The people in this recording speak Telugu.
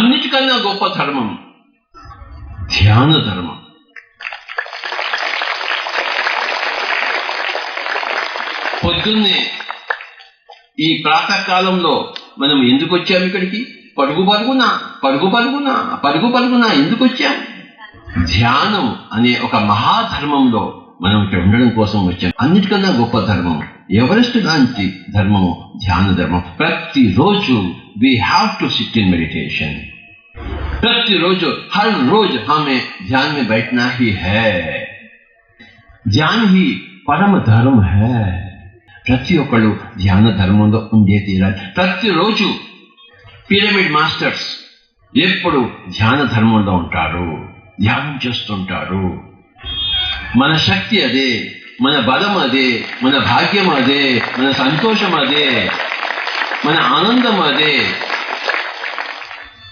అన్నిటికన్నా గొప్ప ధర్మం ధ్యాన ధర్మం. పొద్దున్నే ఈ ప్రాతకాలంలో మనం ఎందుకు వచ్చాము ఇక్కడికి? పరుగు పరుగునా పరుగు పరుగునా పరుగు పరుగునా ఎందుకు వచ్చాం? ధ్యానం అనే ఒక మహాధర్మంలో మనం ఇక్కడ ఉండడం కోసం వచ్చాం అన్నిటికన్నా గొప్ప ధర్మం ఎవరెస్ట్ లాంటి ధర్మము ధ్యాన ధర్మం ప్రతిరోజు we have to sit in meditation प्रतिरोज हर रोज हमें ध्यान में बैठना ही है ధ్యాన ही పరమ ధర్మ హే ప్రతి ఒక్కళ్ళు ధ్యాన ధర్మంలో ఉండే తీరాలి ప్రతిరోజు పిరమిడ్ మాస్టర్స్ ఎప్పుడు ధ్యాన ధర్మంలో ఉంటారు ధ్యానం చేస్తుంటారు మన శక్తి అదే మన బలం అదే మన భాగ్యం అదే మన సంతోషం అదే మన ఆనందం అదే.